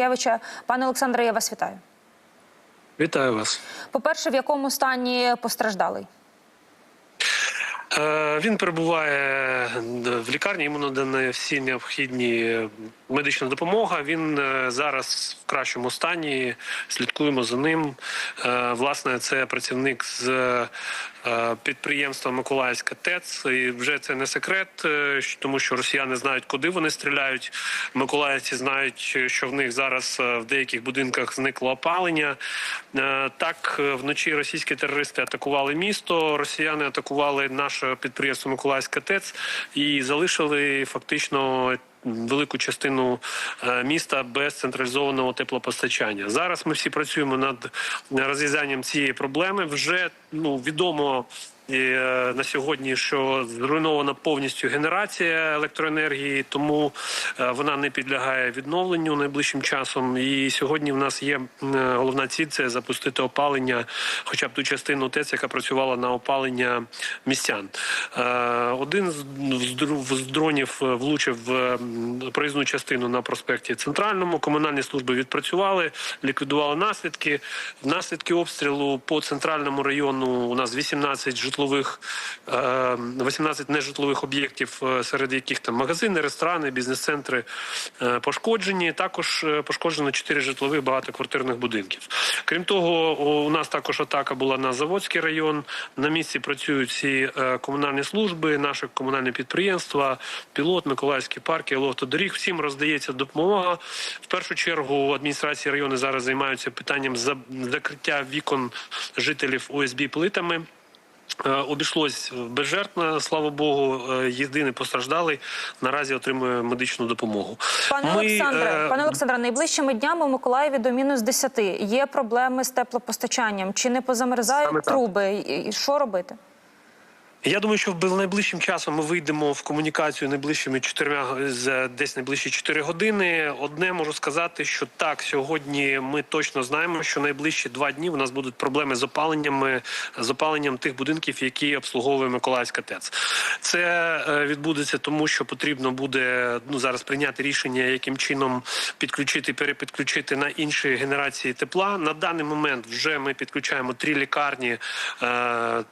Євича. Пане Олександре, я вас вітаю. Вітаю вас. По-перше, в якому стані постраждалий? Е, Він перебуває в лікарні. Йому надані всі необхідні медична допомога. Він е, зараз в кращому стані. Слідкуємо за ним. Е, Власне, це працівник з е, підприємства Миколаївська ТЕЦ. І вже це не секрет, е, тому що росіяни знають, куди вони стріляють. Миколаївці знають, що в них зараз е, в деяких будинках зникло опалення. Е, Так, е, вночі російські терористи атакували місто. Росіяни атакували наше підприємство Миколаївська ТЕЦ і залишили фактично. Велику частину е, міста без централізованого теплопостачання. Зараз ми всі працюємо над розв'язанням цієї проблеми. Вже ну відомо е, на сьогодні, що зруйнована повністю генерація електроенергії, тому е, вона не підлягає відновленню найближчим часом. І сьогодні в нас є е, головна ціль це запустити опалення, хоча б ту частину ТЕЦ, яка працювала на опалення містян. Один з дронів влучив в проїзну частину на проспекті Центральному. Комунальні служби відпрацювали, ліквідували наслідки. Наслідки обстрілу по центральному району у нас 18 житлових, е, 18 нежитлових об'єктів, е, серед яких там магазини, ресторани, бізнес-центри е, пошкоджені. Також е, пошкоджено 4 житлових багатоквартирних будинків. Крім того, у нас також атака була на Заводський район. На місці працюють всі е, комунальні служби, наші комунальні підприємства, пілот, Миколаївські парки, автодоріг. Всім роздається допомога. В першу чергу адміністрації району зараз займаються питанням за- закриття вікон жителів ОСБ плитами. Е, Обійшлось безжертно, слава Богу. Е, Єдиний постраждалий наразі отримує медичну допомогу. Пане Ми, Олександре, е, пане Олександре, найближчими днями в Миколаєві до мінус 10. Є проблеми з теплопостачанням. Чи не позамерзають Саме труби? І- І що робити? Я думаю, що в найближчим часом ми вийдемо в комунікацію найближчими чотирма з десь найближчі 4 години. Одне можу сказати, що так сьогодні ми точно знаємо, що найближчі два дні у нас будуть проблеми з опаленнями з опаленням тих будинків, які обслуговує Миколаївська ТЕЦ. Це е, відбудеться тому, що потрібно буде ну зараз прийняти рішення, яким чином підключити, перепідключити на інші генерації тепла. На даний момент вже ми підключаємо три лікарні е,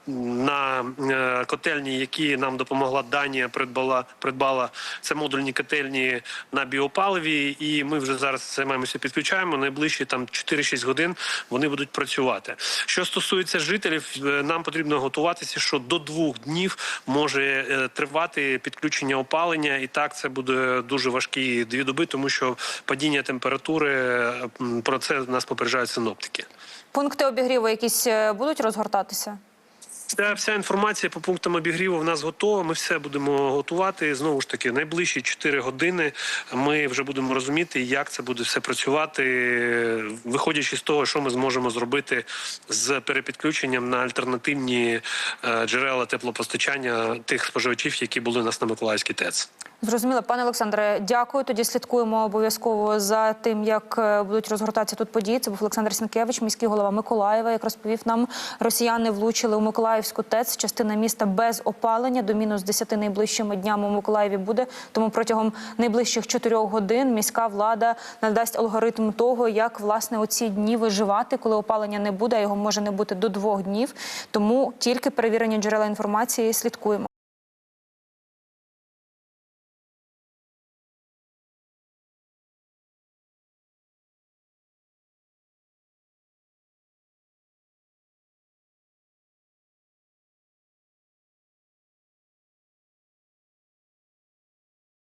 на е, котельні, які нам допомогла Данія. Придбала придбала це модульні котельні на біопаливі, і ми вже зараз займаємося підключаємо. Найближчі там 4-6 годин вони будуть працювати. Що стосується жителів, е, нам потрібно готуватися, що до двох днів може е, тривати підключення опалення, і так це буде дуже важкі дві доби, тому що падіння температури е, про це нас попереджають синоптики. Пункти обігріву якісь будуть розгортатися? Ця вся інформація по пунктам обігріву в нас готова. Ми все будемо готувати. Знову ж таки, найближчі 4 години ми вже будемо розуміти, як це буде все працювати, виходячи з того, що ми зможемо зробити з перепідключенням на альтернативні е, джерела теплопостачання тих споживачів, які були у нас на Миколаївській ТЕЦ. Зрозуміло, пане Олександре, дякую. Тоді слідкуємо обов'язково за тим, як е, будуть розгортатися тут події. Це був Олександр Сінкевич, міський голова Миколаєва. Як розповів нам, росіяни влучили у Миколаївську ТЕЦ. Частина міста без опалення до мінус 10 найближчими днями у Миколаєві буде. Тому протягом найближчих 4 годин міська влада надасть алгоритм того, як власне оці дні виживати, коли опалення не буде. а Його може не бути до двох днів. Тому тільки перевірені джерела інформації слідкуємо.